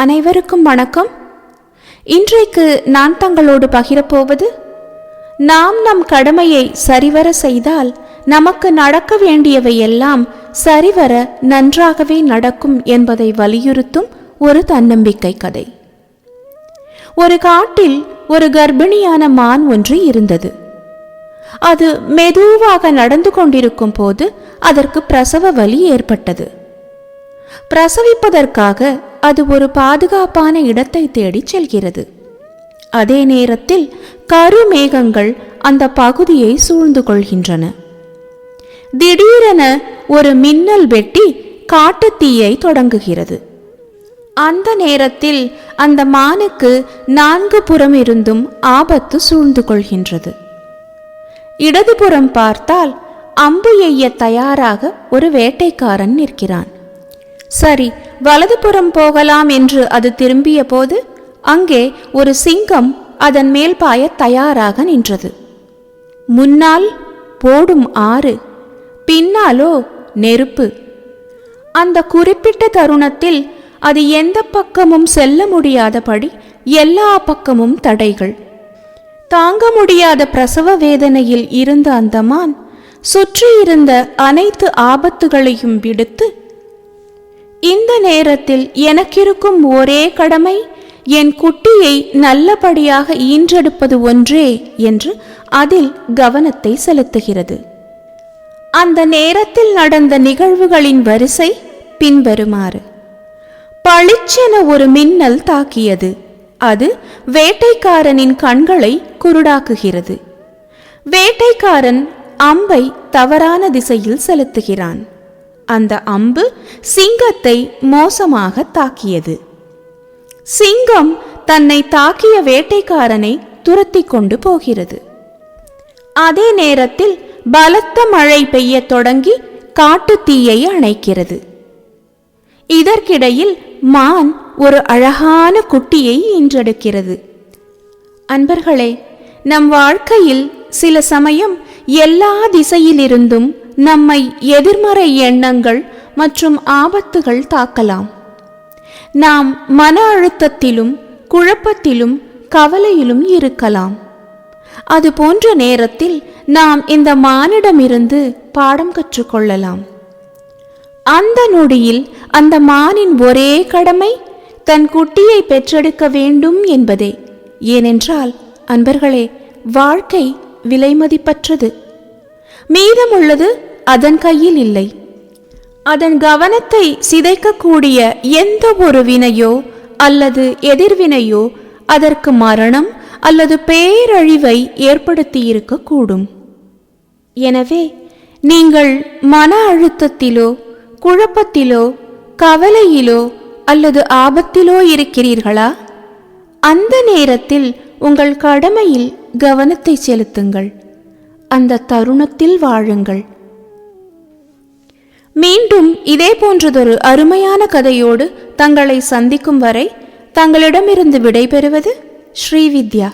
அனைவருக்கும் வணக்கம். இன்றைக்கு நான் தங்களோடு பகிரப்போவது நாம் நம் கடமையை சரிவர செய்தால் நமக்கு நடக்க வேண்டியவை எல்லாம் சரிவர நன்றாகவே நடக்கும் என்பதை வலியுறுத்தும் ஒரு தன்னம்பிக்கை கதை. ஒரு காட்டில் ஒரு கர்ப்பிணியான மான் ஒன்று இருந்தது. அது மெதுவாக நடந்து கொண்டிருக்கும் போது அதற்கு பிரசவ வலி ஏற்பட்டது. பிரசவிப்பதற்காக அது ஒரு பாதுகாப்பான இடத்தை தேடிச் செல்கிறது. அதே நேரத்தில் கருமேகங்கள் அந்த பகுதியை சூழ்ந்து கொள்கின்றன. திடீரென ஒரு மின்னல் வெட்டி காட்டுத்தீயை தொடங்குகிறது. அந்த நேரத்தில் அந்த மானுக்கு நான்கு புறம் இருந்தும் ஆபத்து சூழ்ந்து கொள்கின்றது. இடதுபுறம் பார்த்தால் அம்பு எய்ய தயாராக ஒரு வேட்டைக்காரன் நிற்கிறான். சரி வலதுபுறம் போகலாம் என்று அது திரும்பிய போது அங்கே ஒரு சிங்கம் அதன் மேல் பாய தயாராக நின்றது. முன்னால் போடும் ஆறு பின்னாலோ நெருப்பு. அந்த குறிப்பிட்ட தருணத்தில் அது எந்த பக்கமும் செல்ல முடியாதபடி எல்லா பக்கமும் தடைகள். தாங்க முடியாத பிரசவ வேதனையில் இருந்த அந்த மான் சுற்றியிருந்த அனைத்து ஆபத்துகளையும் விடுத்து இந்த நேரத்தில் எனக்கிருக்கும் ஒரே கடமை என் குட்டியை நல்லபடியாக ஈன்றெடுப்பது ஒன்றே என்று அதில் கவனத்தை செலுத்துகிறது. அந்த நேரத்தில் நடந்த நிகழ்வுகளின் வரிசை பின்வருமாறு. பளிச்சென ஒரு மின்னல் தாக்கியது. அது வேட்டைக்காரனின் கண்களை குருடாக்குகிறது. வேட்டைக்காரன் அம்பை தவறான திசையில் செலுத்துகிறான். அந்த அம்பு சிங்கத்தை மோசமாக தாக்கியது. சிங்கம் தன்னை தாக்கிய வேட்டைக்காரனை துரத்தி கொண்டு போகிறது. அதே நேரத்தில் பலத்த மழை பெய்யத் தொடங்கி காட்டுத் தீயை அணைக்கிறது. இதற்கிடையில் மான் ஒரு அழகான குட்டியை ஈன்றெடுக்கிறது. அன்பர்களே நம் வாழ்க்கையில் சில சமயம் எல்லா திசையிலிருந்தும் நம்மை எதிர்மறை எண்ணங்கள் மற்றும் ஆபத்துகள் தாக்கலாம். நாம் மன அழுத்தத்திலும் குழப்பத்திலும் கவலையிலும் இருக்கலாம். அது போன்ற நேரத்தில் நாம் இந்த மானிடமிருந்து பாடம் கற்றுக்கொள்ளலாம். அந்த நொடியில் அந்த மானின் ஒரே கடமை தன் குட்டியை பெற்றெடுக்க வேண்டும் என்பதே. ஏனென்றால் அன்பர்களே வாழ்க்கை விலைமதிப்பற்றது மீதமுள்ளது அதன் கையில் இல்லை. அதன் கவனத்தை சிதைக்கக்கூடிய எந்த ஒரு வினையோ அல்லது எதிர்வினையோ அதற்கு மரணம் அல்லது பேரழிவை ஏற்படுத்தியிருக்கக்கூடும். எனவே நீங்கள் மன அழுத்தத்திலோ குழப்பத்திலோ கவலையிலோ அல்லது ஆபத்திலோ இருக்கிறீர்களா? அந்த நேரத்தில் உங்கள் கடமையில் கவனத்தை செலுத்துங்கள். அந்த தருணத்தில் வாழுங்கள். மீண்டும் இதே போன்றதொரு அருமையான கதையோடு தங்களை சந்திக்கும் வரை தங்களிடமிருந்து விடைபெறுவது ஸ்ரீவித்யா.